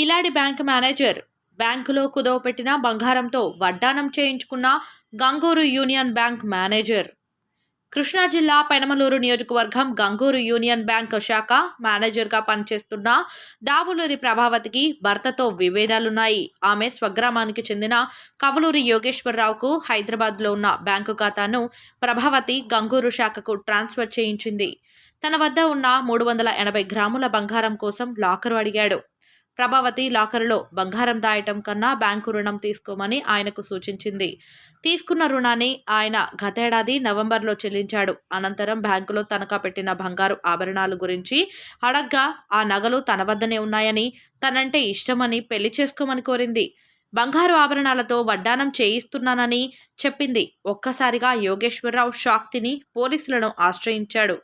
కిలాడి bank manager. బ్యాంకులో కుదవ పెట్టిన బంగారంతో వడ్డానం చేయించుకున్న Ganguru union bank manager. Krishna జిల్లా పెనమలూరు నియోజకవర్గం గంగూరు యూనియన్ బ్యాంక్ శాఖ మేనేజర్గా పనిచేస్తున్న దావులూరి ప్రభావతికి భర్తతో విభేదాలున్నాయి. ఆమె స్వగ్రామానికి చెందిన కవలూరి యోగేశ్వరరావుకు హైదరాబాద్లో ఉన్న బ్యాంకు ఖాతాను ప్రభావతి గంగూరు శాఖకు ట్రాన్స్ఫర్ చేయించింది. తన వద్ద ఉన్న మూడు వందల ఎనభై గ్రాముల బంగారం కోసం లాకరు అడిగాడు. ప్రభావతి లాకరులో బంగారం దాయటం కన్నా బ్యాంకు రుణం తీసుకోమని ఆయనకు సూచించింది. తీసుకున్న రుణాన్ని ఆయన గతేడాది నవంబర్లో చెల్లించాడు. అనంతరం బ్యాంకులో తనఖా పెట్టిన బంగారు ఆభరణాలు గురించి అడగ్గా ఆ నగలు తన వద్దనే ఉన్నాయని తనంటే ఇష్టమని పెళ్ళి చేసుకోమని కోరింది. బంగారు ఆభరణాలతో వడ్డానం చేయిస్తున్నానని చెప్పింది. ఒక్కసారిగా యోగేశ్వరరావు షాక్ తిని పోలీసులను ఆశ్రయించాడు.